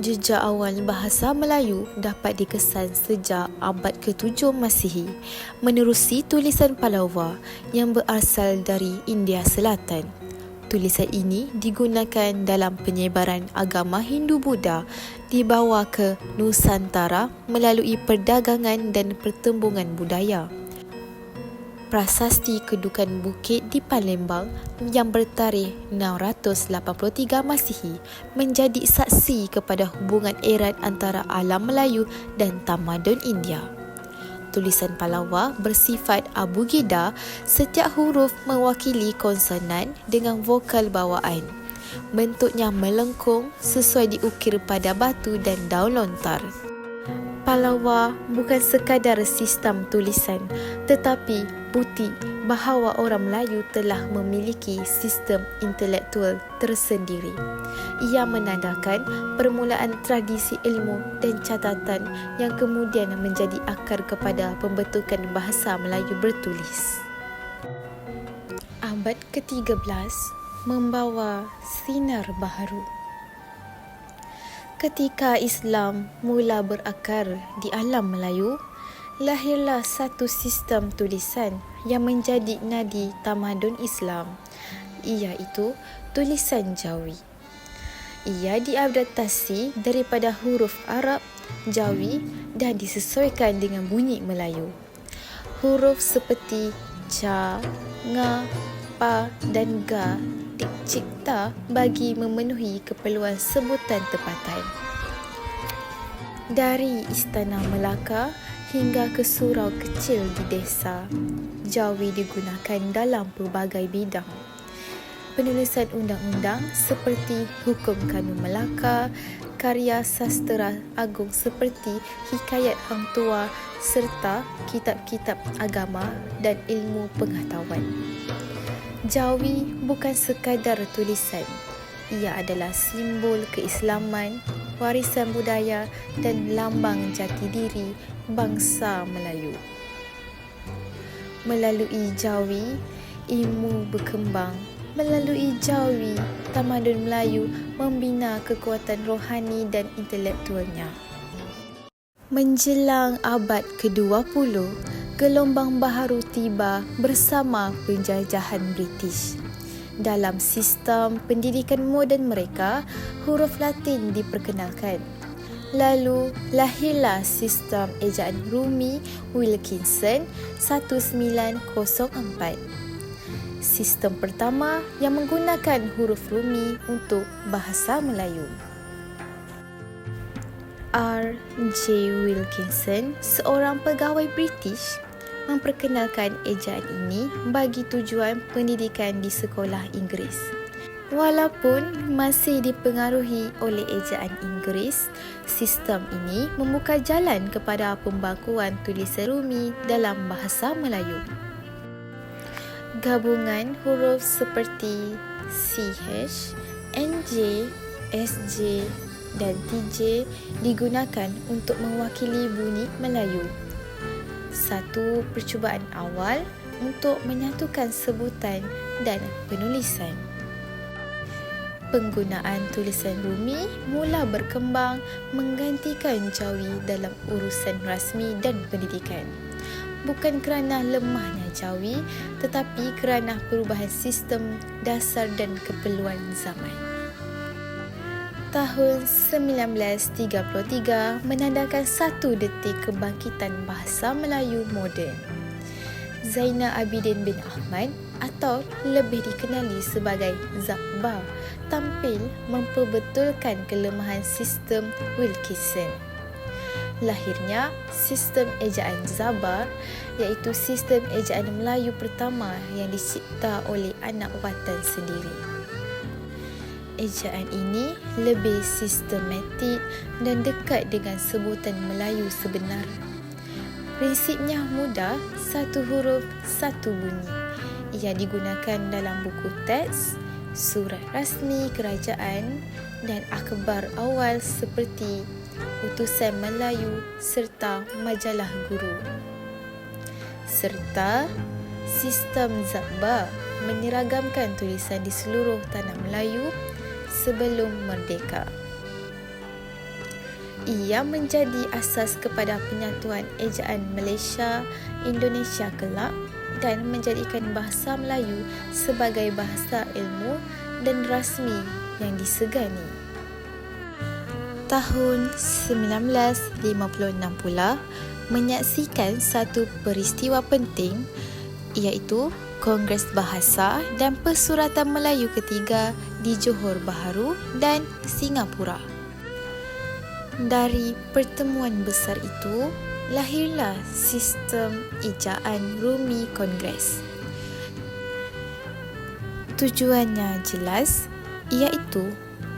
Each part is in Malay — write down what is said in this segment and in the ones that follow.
Jejak awal bahasa Melayu dapat dikesan sejak abad ke-7 Masihi menerusi tulisan Pallava yang berasal dari India Selatan. Tulisan ini digunakan dalam penyebaran agama Hindu-Buddha dibawa ke Nusantara melalui perdagangan dan pertembungan budaya prasasti kedukan bukit di Palembang yang bertarikh 683 Masihi menjadi saksi kepada hubungan erat antara alam Melayu dan tamadun India. Tulisan Palawa bersifat Abu Gida setiap huruf mewakili konsonan dengan vokal bawaan. Bentuknya melengkung sesuai diukir pada batu dan daun lontar. Palawa bukan sekadar sistem tulisan tetapi bukti bahawa orang Melayu telah memiliki sistem intelektual tersendiri. Ia menandakan permulaan tradisi ilmu dan catatan yang kemudian menjadi akar kepada pembentukan bahasa Melayu bertulis. Abad ke-13 membawa sinar baharu. Ketika Islam mula berakar di alam Melayu, lahirlah satu sistem tulisan yang menjadi nadi tamadun Islam, iaitu tulisan Jawi. Ia diadaptasi daripada huruf Arab, Jawi dan disesuaikan dengan bunyi Melayu. Huruf seperti Ca, Nga, Pa dan Ga dicipta bagi memenuhi keperluan sebutan tempatan. Dari Istana Melaka hingga ke surau kecil di desa, Jawi digunakan dalam pelbagai bidang. Penulisan undang-undang seperti Hukum Kanun Melaka, karya sastera agung seperti Hikayat Hang Tua serta kitab-kitab agama dan ilmu pengetahuan. Jawi bukan sekadar tulisan. Ia adalah simbol keislaman, warisan budaya dan lambang jati diri bangsa Melayu. Melalui Jawi, ilmu berkembang. Melalui Jawi, tamadun Melayu membina kekuatan rohani dan intelektualnya. Menjelang abad ke-20, gelombang baharu tiba bersama penjajahan British. Dalam sistem pendidikan moden mereka, huruf Latin diperkenalkan. Lalu lahirlah sistem ejaan Rumi Wilkinson 1904. Sistem pertama yang menggunakan huruf Rumi untuk bahasa Melayu. R. J. Wilkinson, seorang pegawai British, memperkenalkan ejaan ini bagi tujuan pendidikan di sekolah Inggeris. Walaupun masih dipengaruhi oleh ejaan Inggeris, sistem ini membuka jalan kepada pembangkuan tulisan rumi dalam bahasa Melayu. Gabungan huruf seperti CH, NJ, SJ dan TJ digunakan untuk mewakili bunyi Melayu satu percubaan awal untuk menyatukan sebutan dan penulisan. Penggunaan tulisan rumi mula berkembang menggantikan Jawi dalam urusan rasmi dan pendidikan. Bukan kerana lemahnya Jawi tetapi kerana perubahan sistem dasar dan keperluan zaman tahun 1933 menandakan satu detik kebangkitan bahasa Melayu moden. Zainal Abidin bin Ahmad atau lebih dikenali sebagai Zakba tampil memperbetulkan kelemahan sistem Wilkinson. Lahirnya sistem ejaan Zabar iaitu sistem ejaan Melayu pertama yang dicipta oleh anak watan sendiri ejaan ini lebih sistematik dan dekat dengan sebutan Melayu sebenar. Prinsipnya mudah, satu huruf, satu bunyi. Ia digunakan dalam buku teks, surat rasmi kerajaan dan akhbar awal seperti utusan Melayu serta majalah guru. Serta sistem Zabba menyeragamkan tulisan di seluruh tanah Melayu sebelum merdeka. Ia menjadi asas kepada penyatuan ejaan Malaysia Indonesia kelak dan menjadikan bahasa Melayu sebagai bahasa ilmu dan rasmi yang disegani. Tahun 1956 pula menyaksikan satu peristiwa penting iaitu Kongres Bahasa dan Persuratan Melayu ketiga di Johor Bahru dan Singapura. Dari pertemuan besar itu, lahirlah sistem ejaan Rumi Kongres. Tujuannya jelas iaitu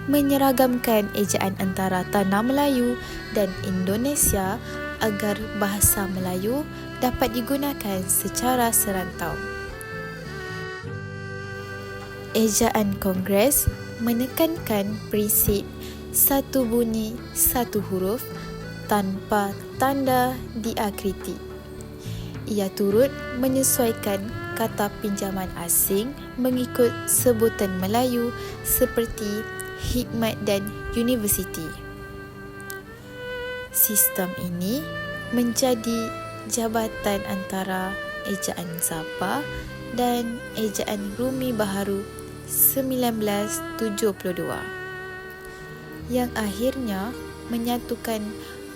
menyeragamkan ejaan antara tanah Melayu dan Indonesia agar bahasa Melayu dapat digunakan secara serantau. Ejaan Kongres menekankan prinsip satu bunyi, satu huruf tanpa tanda diakriti. Ia turut menyesuaikan kata pinjaman asing mengikut sebutan Melayu seperti hikmat dan universiti. Sistem ini menjadi jabatan antara ejaan Sabah dan ejaan Rumi Baharu 1972 yang akhirnya menyatukan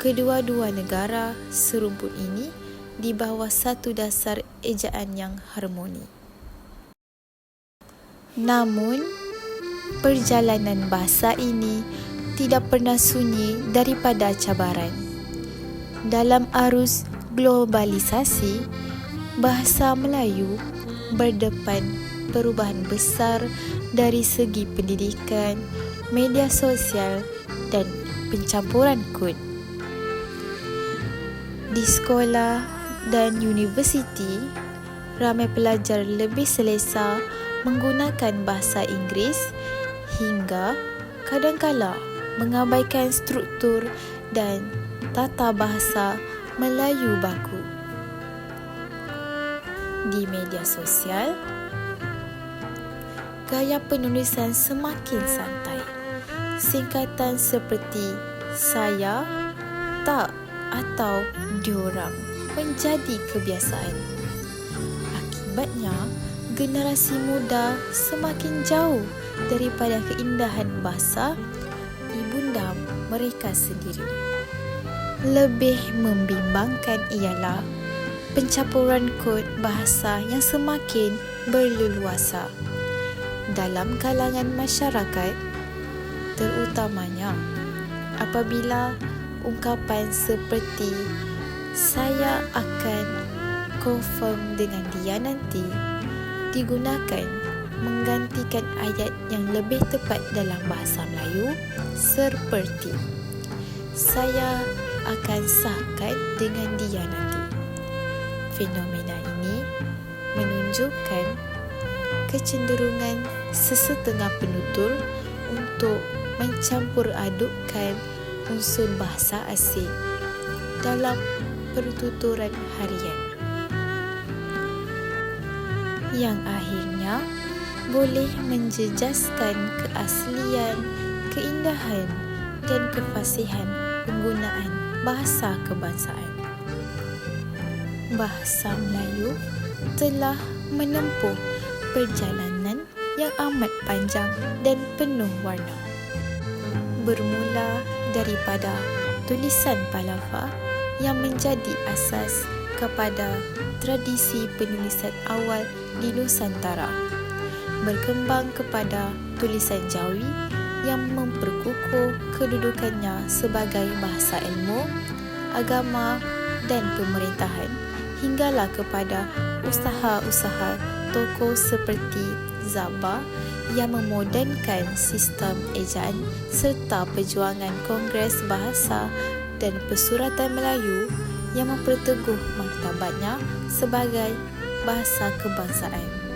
kedua-dua negara serumpun ini di bawah satu dasar ejaan yang harmoni. Namun, perjalanan bahasa ini tidak pernah sunyi daripada cabaran. Dalam arus globalisasi, bahasa Melayu berdepan perubahan besar dari segi pendidikan, media sosial dan pencampuran kod. Di sekolah dan universiti, ramai pelajar lebih selesa menggunakan bahasa Inggeris hingga kadangkala mengabaikan struktur dan tata bahasa Melayu baku. Di media sosial, gaya penulisan semakin santai. Singkatan seperti saya, tak atau diorang menjadi kebiasaan. Akibatnya, generasi muda semakin jauh daripada keindahan bahasa ibunda mereka sendiri. Lebih membimbangkan ialah pencampuran kod bahasa yang semakin berleluasa dalam kalangan masyarakat terutamanya apabila ungkapan seperti saya akan confirm dengan dia nanti digunakan menggantikan ayat yang lebih tepat dalam bahasa Melayu seperti saya akan sahkan dengan dia nanti. Fenomena ini menunjukkan kecenderungan sesetengah penutur untuk mencampur adukkan unsur bahasa asing dalam pertuturan harian yang akhirnya boleh menjejaskan keaslian, keindahan dan kefasihan penggunaan bahasa kebangsaan. Bahasa Melayu telah menempuh perjalanan yang amat panjang dan penuh warna. Bermula daripada tulisan palafa yang menjadi asas kepada tradisi penulisan awal di Nusantara. Berkembang kepada tulisan Jawi yang memperkukuh kedudukannya sebagai bahasa ilmu, agama dan pemerintahan hinggalah kepada usaha-usaha tokoh seperti Zaba yang memodernkan sistem ejaan serta perjuangan Kongres Bahasa dan Persuratan Melayu yang memperteguh martabatnya sebagai bahasa kebangsaan.